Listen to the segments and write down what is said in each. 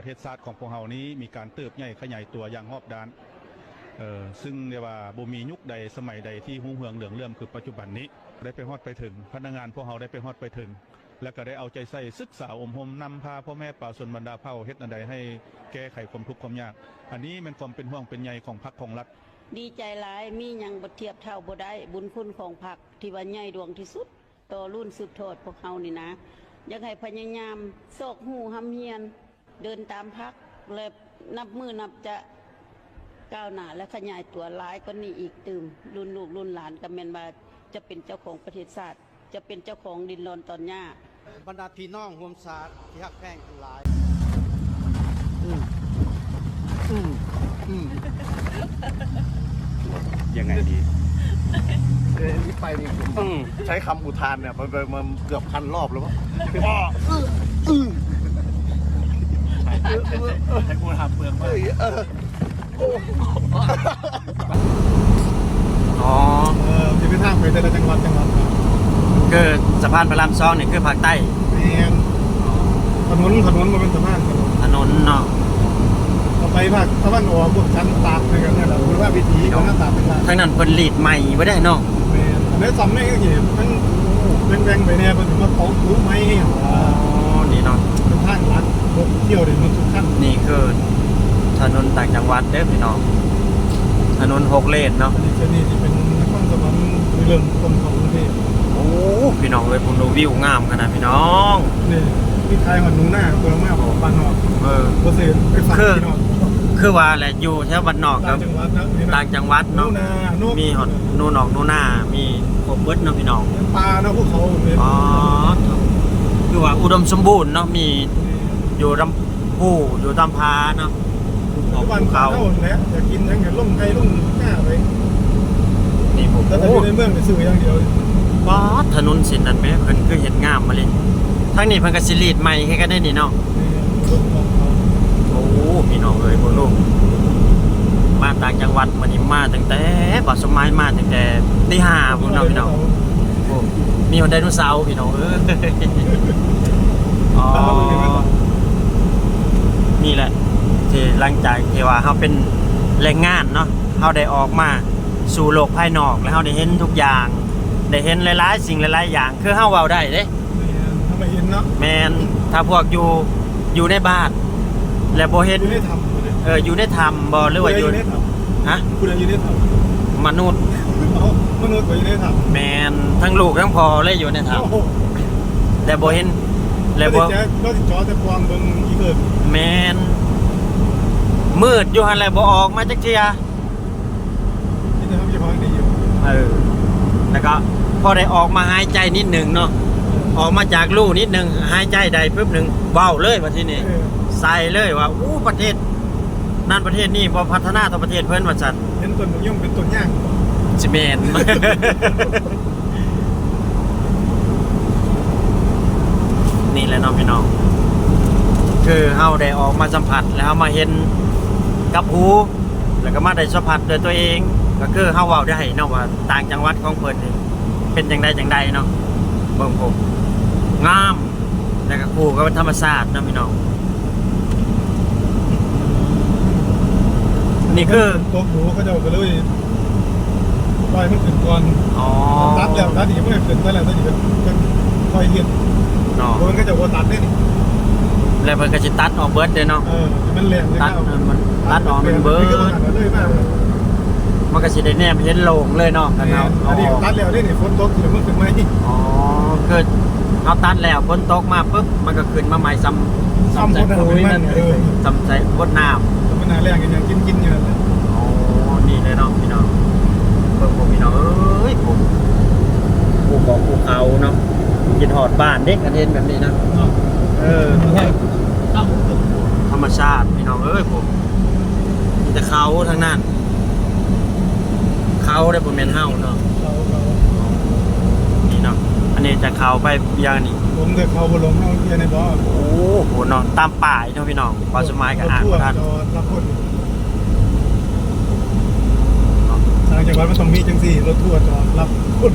ประเทศชาติของพวกเรานี้มีการเติบใหญ่ขยายตัวอย่างรอบด้านเออซึ่งเรียกว่าบ่มียุคใดสมัยใดที่หุ่งเหืองเหลืองเลื่อมคือปัจจุบันนี้ได้ไปฮอดไปถึง พนักงานพวกเราได้ไปฮอดไปถึง แล้วก็ได้เอาใจใส่ศึกษาอมหมนำพาพ่อแม่ป่าส่วนบรรดาเผ่าเฮ็ดอันใดให้แก้ไขความทุกข์ความยาก อันนี้เป็นความเป็นห่วงเป็นใยของพรรคของรัฐดีใจหลายมีหยังบ่เทียบเท่าบ่ได้บุญคุณของผักที่ว่าใหญ่ดวงที่สุดต่อรุ่นสืบทอดพวกเฮานี่นะอยากให้พยายามโศกหูหำเฮียน เดินตามพักและนับมือนับจะก้าวหน้าและขยายตัวหลายก็นี่อีกตื่มรุ่นลูกรุ่นหลานก็แม่นว่าจะเป็นเจ้าของประเทศชาติจะเป็นเจ้าของดินรอนตอนหญ้าบรรดาพี่น้องรวมศาสตร์ที่ฮักแพงทั้งหลายยังไงดีเออนี่ไปนี่ผมใช้คำอุทานเนี่ยมันมันมันเกือบพันรอบแล้วมั้ง อ้ออื้ออื้อให้กูทำเปลืองเอ้ยเออโอ้อ๋อเออจะไปทางไปแต่ละจังหวัดจังหวัดครับคือสะพานพระรามสองนี่คือภาคใต้แมนถนนถนนมันเป็นสะพานถนนถนนเนาะเราไปภาคตะวันออกพวกชั้นตากอะไรกันเนี่ยแหละคุณว่าวิถีของหน้าตากเป็นทางทั้งนั้นเพิ่นลีดใหม่บ่ได้เนาะแมนอันนี้จำได้ก็เห็นทั้งแบงๆไปเนี่ยมันถึงมาตกรู้ไหมอ๋อนี่เนาะเป็นทางลัด รถเที่ยวเดินมันทุกขั้นนี่คือถนนต่างจังหวัดเด้อพี่น้อง ถนนหกเลนเนาะอันนี้เจนี่ที่เป็นนครสวรรค์คือเริ่มต้นของกรุงเทพโอ้พี่น้องเอ้ยผมดูวิวงามขนาดพี่น้องนี่ที่ไทยมันหนูหน้าตัวมากของบ้านนอกเออเปอร์เซ็นต์ไปฝากคือพี่น้องคือว่าแหละอยู่แถวบ้านนอกคต่ารังบจังหวัดนะนี่นะต่างจังหวัดหนูเนาะนาหนูมีหอดนูนอกนูหน้ามีครบเบิดเนาะพี่น้องปลาเนาะพวกเขาเนี่ยอ๋อคือว่าอุดมสมบูรณ์เนาะมี อยู่ลำพูอยู่ตามพาเนาะภูเขาทุกวันภูเขาเขาเนี่ยอยากกินอยังไงล่มไก่ล่มหน้าไปนี่ผมแต่ถ้าอยู่ในเมืองไปซื้ออย่างเดียวว้าถนนเส้นนั้นแม่เพิ่นคือเห็นงามมาเลยทั้งนี้เพิ่นก็สิรีดใหม่ให้กันได้นี่เนาะนี่รถของเขาโอ้พี่น้องเอ้ยบ่รู้มาต่างจังหวัดมื้อนี้มาตั้งแต่บ่สมัยมาตั้งแต่ตีห้าพุ่นเนาะพี่น้องโอ้มีฮอนไดโนเสาร์พี่น้องเอ้ยอ๋อ นี่แหละที่หลังจากที่ว่าเฮาเป็นแรงงานเนาะเฮาได้ออกมาสู่โลกภายนอกแล้วเฮาได้เห็นทุกอย่าง ได้เห็นหลายๆ สิ่งหลายๆอย่าง คือเฮาเว้าได้เด้ทำไมเห็นเนาะแมนถ้าพวกอยู่อยู่ในบ้าน และบ่เห็นอยู่ในถ้ำเลยเอออยู่ในถ้ำบ่หรือว่าอยู่ในถ้ฮะำคุณอยู่ในถ้มนุษย์ำเอามนุษย์ก็อยู่ในถ้ำแมนทั้งลูกทั้งพ่อเลยอยู่ในถ้โอ้โหำแต่บ่เห็น และแล้วบ่แจ๊ก็ติดจอแต่ปลอมเบิ่งอีเกิดแมนมืดอยู่หั่นแหละบ่ออกมาจักเที่ยนี่นะครับเฉพาะดีอยู่เออแล้วก็พอได้ออกมาหายใจนิดหนึงเนาะออกมาจากรูนิดหนึงหายใจได้ปึ๊บหนึงเว้าเลยว่าที่นี่เออใส่เลยว่าอู้ประเทศ นั่นประเทศนี้บ่พัฒนาเท่าประเทศเพิ่นว่าซั่นเห็นต้นมะย่อมเป็นต้นย่างจิเมนนี่แหละเน้องพี่น้อง คือเฮาได้ออกมาสัมผัสแล้วเฮามาเห็นกับหูแล้วก็มาได้สัมผัสด้วยตัวเอง ก็คือเฮาเว้าได้เนาะว่าต่างจังหวัดของเพิ่นนี่เป็นจังไดจังใดเนาะเบิ่งผมงามแล้วก็คู่กับธรรมชาติเนาะพี่น้องนี่คือตกหนูเขาเจะก็เลยปล่อยมันขึ้นก่อนอ๋อตัดแล้วตัดอีกไม่ขึ้นตัดแล้วตัดอีกก็ค่อยเห็นเนาะมันก็จะว่าตัดได้นี่ แล้วเพิ่นก็สิตัดออกเบิดเด้เนาะ เออมันแรงเลยตัดมันตัดออกมันเบิดเลยมากเลยมันก็สิได้แนมเห็นโล่งเลยเนาะกันเอาอันนี้เอาออกตัดแล้วได้นี่ฝนตกเดี๋ยวมันขึ้นมาอีกอ๋อคือเอาตัดแล้วฝนตกมาปุ๊บมันก็ขึ้นมาใหม่ซ้ำซ้ำใส่ปุ๋ยนั่นซ้ำใส่บดน้ำ แต่มันน่าแรงกันยังกินกินอยู่นั่นแหละอ๋อนี่เลยเนาะพี่น้องเบิ่งผมพี่น้องเอ้ยผมภูเขาภูเขาเนาะกินหอดบ้านเด็กกันเห็นแบบนี้นะ เออธรรมชาติพี่น้องเอ้ยผมมีแต่เขาทั้งนั้น เขาได้ผมเป็นเฮ้าเนาะเราเรานี่เนาะอันนี้จะเข้าไปอย่างนี้ผมเคยเข้าบนลงเอาเกียร์ในบ่อโอ้โหเนาะตามป่ายเนาะพี่น้องปลาสมัยกับอ่างทั่วท่านจอดรับคนทางจังหวัดมันต้องมีจังสี่รถทั่วจอดรับคน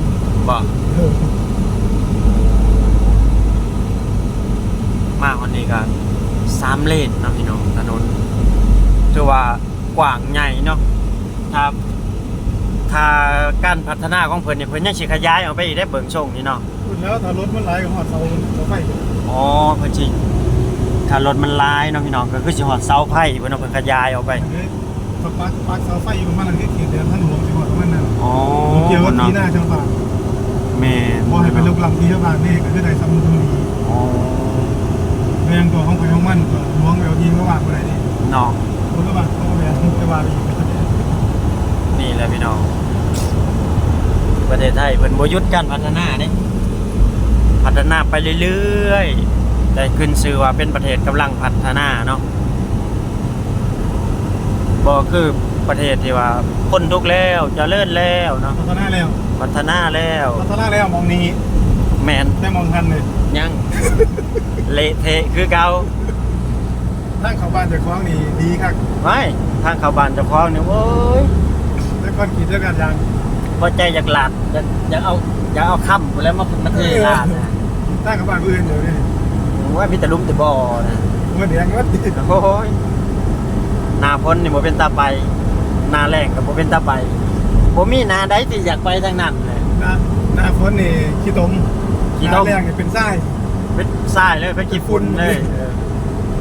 บ่ เออ มาวั นนี้กันสามเลนเนาะพี่น้องถนนถือว่ากว้างใหญ่เนาะถ้าถ้าการพัฒนาของเพิ่นเนี่ยเพิ่นยังสิขยายออกไปอีกได้เบิ่งช่งนี่เนาะพูดแล้วถ้ารถมันไหลกับหอดเสาเสาไฟอ๋อเพิ่นสิถ้ารถมันหลายเนาะพี่น้องก็คือสิฮอดเสาไฟเพิ่นเอาเพิ่นขยายออกไปเขาปักปักเสาไฟอยู่ประมันอะไรเขียนเดือนท่านหลวงจังหวัดมันนั่นอ๋อเกี่ยวกับที่หน้าเนาะชาวบ้านแม่นบ่ให้เป็นลูกหลังที่ชาวบ้านนี่ก็จะได้สำนุนดีอ๋อ เรื่องตัวของใครของมันตัวหลวงไปเอายิงก็ว่าบ่ได้นี่เนาะรถกระบะเขาก็แบบจะว่าไปอีกนี่แหละพี่น้อง ประเทศไทยเพิ่นบ่หยุดการพัฒนาเด้พัฒนาไปเรื่อยๆแต่ขึ้นชื่อว่าเป็นประเทศกำลังพัฒนาเนาะบ่คือประเทศที่ว่าคนทุกข์แล้วเจริญแล้วเนาะพัฒนาแล้วพัฒนาแล้วพัฒนาแล้วมองนี้แม่นได้มองทันเลยยัง เละเทะคือเก่าทางเข้าบ้านเจากของนี่ดีครับไว้ทางเข้าบ้านเจ้าของนี่โอ้ยแล้วก็ขี่ด้วยกันอย่างบ่ใจอยากหลาดอยากอยากเอาอยากเอาค่ำพู้นแหล้วมาเป็นประเทศลาดนะทางเข้าบ้านผู้อื่นเดี๋ยวนี้ว่ามีแต่ลุมแต่บ่อนะเมื่อเดียงเมื่อดีโอ้ยหนาพ้นนี่บ่เป็นตาไปหนาแรงก็บ่เป็นตาไปบ่มีหนาใดที่อยากไปทางนั้นเลยหน้าหน้าฝนนี่ขี้ตมขี้ตมหน้าแรงนี่เป็นทราย เป็นทรายเลยเป็นขี้ฝุ่นเลยเออ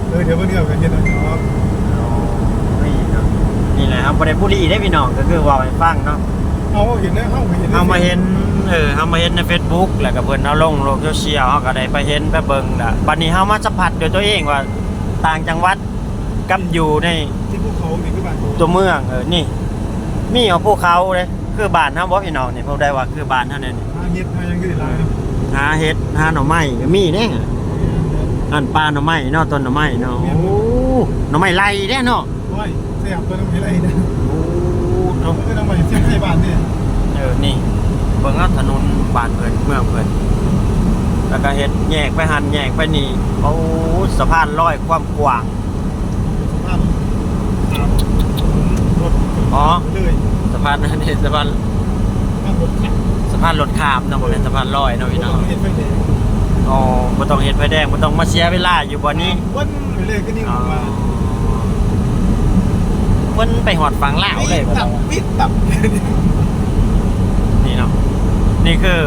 เออเดี๋ยวเมื่อเดียวกันเย็นหน่อยเนาะนี่เนาะนี่แหละครับบ่ได้บุรีได้พี่น้องก็คือเว่าให้ฟังเนาะเอาเห็นนะเฮาเห็นเฮามาเห็นเออเฮามาเห็นใน Facebook แล้วก็เพิ่นเอาลงโลกโซเชียลเฮาก็ได้ไปเห็นไปเบิ่งล่ะบัดนี้เฮามาสัมผัสด้วยตัวเองว่าต่างจังหวัดกับอยู่ในที่ภูเขานี่คือบ้านตัวเมืองเออนี่ มีเอาภูเขาเลยคือบ้านเฮาบ่พี่น้องนี่ผมได้ว่าคือบ้านเฮาเนี่ยนี่หาเฮ็ดหายังก็ได้หลายเนาะ หาเห็ดหาหน่อไม้ก็มีเนี่ยอันปลาหน่อไม้เนาะต้นหน่อไม้เนาะโอ้หน่อไม้ไล่เนี่ยเนาะโอ้ยเสียบตัวน้ำเฮ็ดอะไรนะโอ้เนาะเออน้ำมันเสียบให้บ้านนี่เออนี่เบิ่งเอาถนนบ้านเพิ่นเมืองเพิ่นแล้วก็เฮ็ดแยกไปหันแยกไปนี่โอ้สะพานลอยความกว้างสภาพรถอ๋อเลยสะพานนั่นนี่สะพานข้างรถขับ สะพานรถข้ามเนาะบ่แม่นสะพานลอยเนาะพี่น้องเฮ็ดไฟแดงอ๋อบ่ต้องเฮ็ดไฟแดงบ่ต้องมาเสียเวลาอยู่บ่นี้วันไปเลยก็นี่อ๋อว่าเพิ่นไปหอดฝั่งลาวเลยบ่ตัต้บองปิดตับนี่เนาะนี่คือ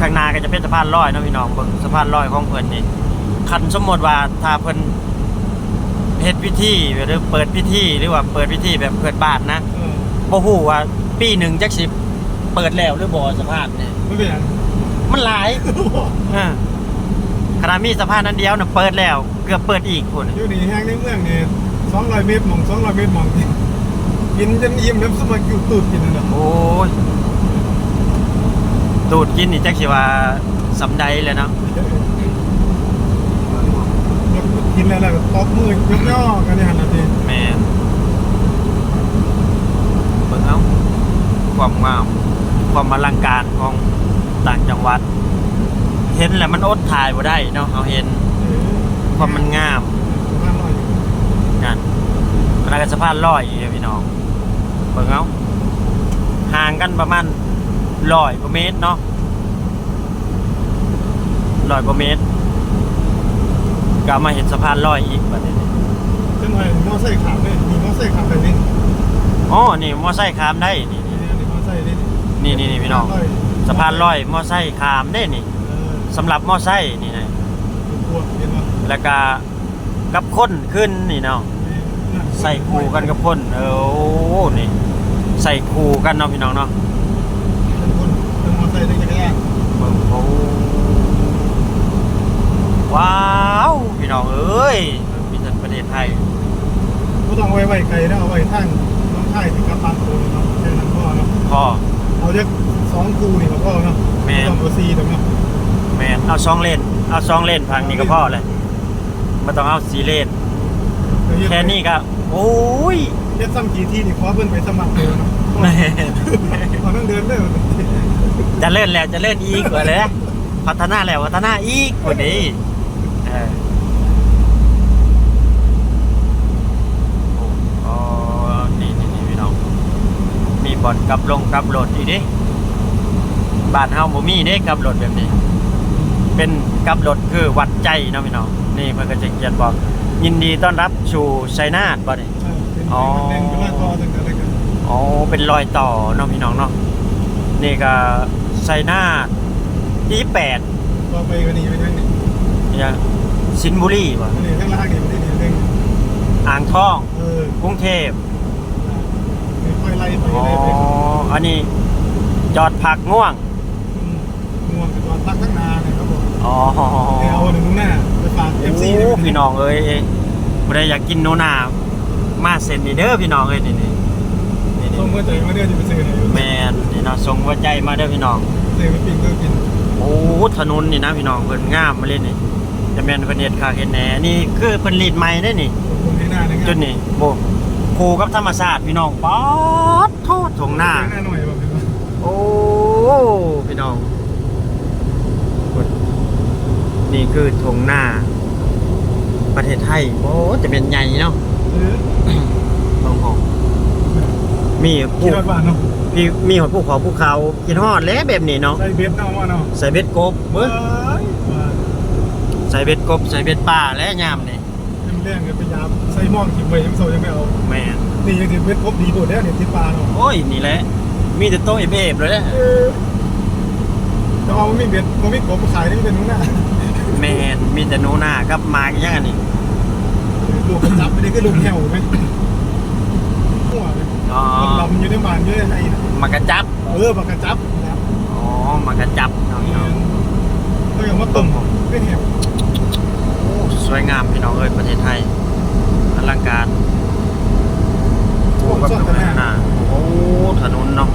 ข้างหน้าก็จะเป็นสะพานลอยเนาะพี่น้องเบิ่งสะพานลอยของเพิ่นนี่คันสมมติว่าถ้าเพิ่นเฮ็ดพิธีหรือเปิดพิธีหรือว่าเปิดพิธีแบบเปิดบ้านนะเออบ่ฮู้ว่าปีหนึ่งจักสิ เปิดแล้วหรือบ่สะพานนี่ไม่เป็นไรมันหลายอ่าขนาดมีสะพานอันเดียวน่ะเปิดแล้ว เกือบเปิดอีกพุ่นอยู่นี่แห้งในเมืองนี่สองร้อยเมตรหมองสองร้อยเมตรหมองกินกินจนอิ่มน้ำสมัยอยู่ตูดกินนั่นแหละโอ้ยตูดกินนี่จักสิว่าสำใดเลยเนาะกินแล้วแล้วก็ตบมือยกย่อกันนี่หันนาทีแม่นเบิ่งเอา ความงามความอลังการของต่างจังหวัด เห็นแล้วมันอดถ่ายบ่ได้เนาะเอาเห็นความมันงามห้าร้อยนั่นมันก็สะพานลอยอีกอะพี่น้องเบิ่งเอาห่างกันประมาณร้อยกว่าเมตรเนาะร้อยกว่าเมตรก็มาเห็นสะพานลอยอีกแบบนี้จังหวะมอไซค์ขับเลยมีมอไซค์ขับแบบนี้อ๋อนี่มอไซค์ข้ามได้นี่นี่นี่มอไซค์ นี่นี่นี่นี่พี่น้อง สะพานลอยมอไซค์ข้ามได้นี่เออสำหรับมอไซค์นี่นะพวกเห็นป่ะแล้วก็กับคนขึ้นนี่เนาะใส่คู่กันกับคนเออโอ้นี่ ใส่คู่กันเนาะพี่น้องเนาะเป็นคนเป็นมอไซค์ได้จักรยานเบิ่งโอ้ว้าวพี่น้องเอ้ยมีแต่ประเทศไทยก็ต้องเอาไว้ไว้ไกลแล้วเอาไว้ทางน้องค่ายที่กำปังตัวเนาะแค่นั้นพ่อเนาะพอ เอาเรียกสองคูนี่ก็พ่อเนาะแม่น ต้องเอาซีตรงเนาะแมนเอาซองเลนเอาซองเลนพังนี่ก็พอเลยไม่ต้องเอาสีเลนแค่นี้ก็โอ้ยเฮ็ดซ้ำกี่ที่นี่ขอเพิ่นไปสมัครเลยเนาะแม่ตอนนั้นเดินเลยจะเล่นแล้วจะเล่นอีกกว่าเลยนะพัฒนาแล้วพัฒนาอีกกว่านี้เออโอ้นี่นี่นี่พี่น้อง มีบ่อนก ลับลงกลับรถอีกดิบ้านเฮาบ่มีเด้กลับรถแบบนี้ เป็นกลับรถคือวัดใจเนาะพี่น้องนี่เพิ่นก็จะเขียนบอก ยินดีต้อนรับสู่ชัยนาทบ่เนี่ยเออเป็นอ๋อเป็นแดงเป็นลาดต่อตั้งแต่อะไรกันอ๋อเป็นรอยต่อเนาะพี่น้องเนาะนี่ก็ชัยนาทที่แปดต่อไปก็นี่ไปทางนี้เนี่ยสินบุรีบ่นี่ข้างล่างนี่มันได้นี่เรื่องอ่างทองเออกรุงเทพค่ อยๆไล่ไปอ๋อไล่ไปอันนี้จอดพักง่วงมง่วงกับตอนพักตั้งนานเนี่ยครับผมอ๋อเดี๋ยวเอาหนึ่งข้างหน้าไปฝากเอฟซีโอ้พี่น้องเอ้ยบ่ได้อยากกินโนนา มาเซ็นนี่เด้อพี่น้องเอ้ยนี่นี่นี่ส่งนี่เมื่อใจมาเดือนจะไปซื้อเนี่ยแมนนี่เนาะส่งหัวใจมาเด้อพี่น้องซื้อมาปิ้งก็กิน โอ้ถนนนี่นะพี่น้องเพิ่นงามมาเลยนี่จะแม่นเพิ่นเฮ็ดคาเฮ็ดแหน่นี่คือเพิ่นลีดใหม่ได้อนี่ตรงให้หน้าเนี่ยจุดนี้โบคู่กับธรรมชาติพี่น้องป๊อดโทษทงหน้า หน้าหน่อยแบบนี้โอ้พี่น้องนี่คือทงหน้า ประเทศไทยโอ้จะเป็นใหญ่เนาะเออโอ้โหมีคิผู้ดว่าบ้านเนาะมีมีหอดภูเขาภูเขากินฮอดแล้วแบบนี้เนาะใส่เบ็ดเนาะว่าเนาะใส่เบ็ดกบเฮ้เบิ้ยงว่าใส่เบ็ดกบใส่เบ็ดป่าและยามนี่ยังแรงเลยพยายามใส่ห ม้อกินไปยังโซยังไม่เอาแม่นนี่ยังถือเบ็ดครบดีหมดแล้วเนี่ยที่ปลาเนาะโอ้ยนี่แหละ มีแต่โต๊ะเอฟเอฟเลยแหละเออแต่ว่ามันไม่เบ็ดมันไม่กบขายนี่เป็นนู้นน่ะแม่นมีแต่หนูหน้ากับหมากอย่างอันนี้ลูกกระจับไม่ได้ก็ลูกแหวไหมหัวเลยอ๋อมันลำอยู่ในบ้านเยอะไอ้น่ะหมากกระจับ เออปากกระจับนะครับอ๋อหมากกระจับเนาะพี่น้องก็อย่างว่าตุ่มไม่แหวโอ้สวยงามพี่น้องเอ้ยประเทศไทย อลังการโอ้โอ้ชกัอบบกันแน่หน้าโอ้ถนนเนาะ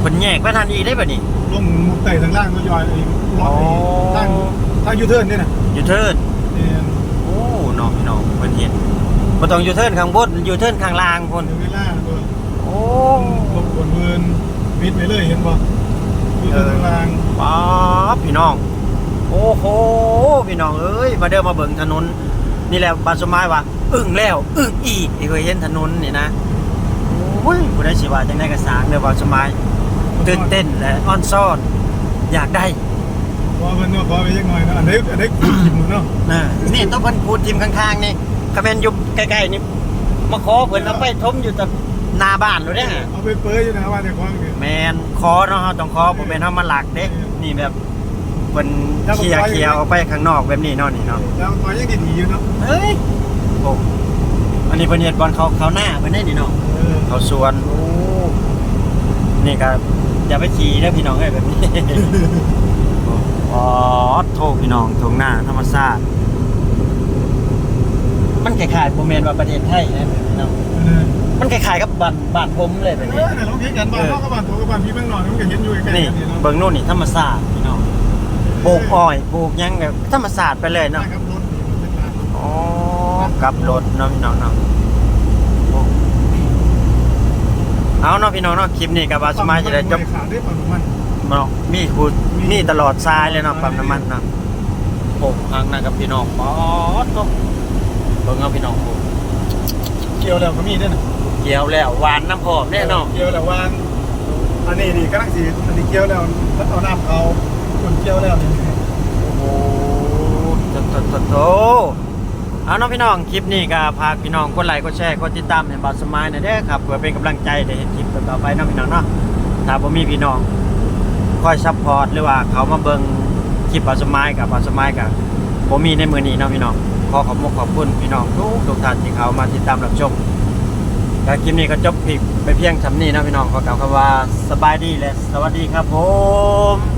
เป็นแยกไปทางอีกได้ป่ะนี่ลงมุดไต่ทางล่างก็ย่อยไอ้รอดไอ้ทางทางยูเทิร์นเนี่ยนะยูเทิร์นเออโอ้น้องพี่น้องเพิ่นเห็นบ่ต้องยูเทิร์นข้างบนยูเทิร์นข้างล่างพุ่นเดี๋ยวเวลาตัวโอ้รบกวนเวินมิดไปเลยเห็นป่ะยูเทิร์นทางล่างป๊าบพี่น้องโอ้โหพี่น้องเอ้ยมาเดินมาเบิ่งถนนนี่แหละบานสมัยว่า อึ้งแล้ว อึ้งอีกที่เคยเห็นถนนนี่นะโอ้ยผู้ใดสิว่าจังได๋ก็สร้างเด้อบานสมัยตื่นเต้นและอ่อนซ่อน อยากได้พอเพิ่นเนาะขอไปยังหน่อยเนาะอันนี้อันนี้ขุดหินเนาะนะนี่ต้องเพิ่นพูดทีมข้างๆนี่คะแม่นอยู่ใกล้ๆนี่มาขอเพิ่นเอาไปทมอยู่แต่หน้าบ้านเลยเด้อเอาไปเปื้อยอยู่นะว่าแต่ความคือแมนคอเนาะเราต้องคอผมเป็นเฮามาหลักเด้นี่แบบเป็นเคลียร์เคลียร์ออกไปข้างนอกแบบนี้เนาะนี่เนาะแล้วขอยังดีๆอยู่เนาะเฮ้ย โอ้อันนี้เป็นเฮ็ดบอลเขาเขาหน้าเพิ่นได้นี่เนาะเออเขาสวนโอ้นี่ก็อย่าไปขี่เด้อพี่น้องเอ้ยแบบนี้ อ๋อโทษพี่น้องทงหน้าธรรมชาติมันคล้ายๆบ่แม่นว่าประเทศไทยนะแบบนี้เนาะเออมันคล้ายๆกับบ้านบ้านผมเลยแบบเอนี้อเนี่ยเราเห็นกันบ้านนอกกับบ้านตัวกับบ้านพี่เมืองนอกมันก็เห็นอยู่ใกล้ๆนี่กันนี่เนาะเบิ่งนู่นนี่ธรรมศาสตร์พี่น้องปลูกอ้อยปลูกหยังแบบธรรมศาสตร์ไปเลยเนาะกับรถนี่มันเป็นร้านอ๋อ กลับรถเนาะพี่น้องเนาะโอ้เอาเนาะพี่น้องเนาะคลิปนี้กับว่าสมัยจะได้จบขาดได้ปั๊มน้ำมันเนาะมีคูดมีตลอดทรายเลยเนาะปั๊มน้ำมันเนาะโอ้ทางนั้นกับพี่น้องป๊อดเนาะเบิ่งเอาพี่น้องโอ้เกี่ยวแล้วก็มีด้วยนะเกี่ยวแล้วหวานน้ำหอมแน่เนอนเกี่ยวแล้ววางอันนี้นี่กำลังสีอันนี้เกี่ยวแล้วเอาน้ำเอาคนเกี่ยวแล้วนี่โอ้โหโถโถโถโถ เอาเนาะพี่น้องคลิปนี้ก็พาพี่น้องกดไลค์กดแชร์กดติดตามให้บาสมายหน่อยเด้อครับเพื่อเป็นกำลังใจในเฮ็ดคลิปต่อไปเนาะพี่น้องเนาะถ้าบ่มีพี่น้องคอยซัพพอร์ตหรือว่าเขามาเบิ่งคลิปบาสมายกับบาสมายกับบ่มีในมือนี้เนาะพี่น้องขอขอบคุณขอบคุณพี่น้องทุกทุกท่านที่เขามาติดตามรับชมและคลิปนี้ก็จบคลิปไปเพียงเท่านี้นะพี่น้องขอกล่าวคำว่าสบายดีและสวัสดีครับผม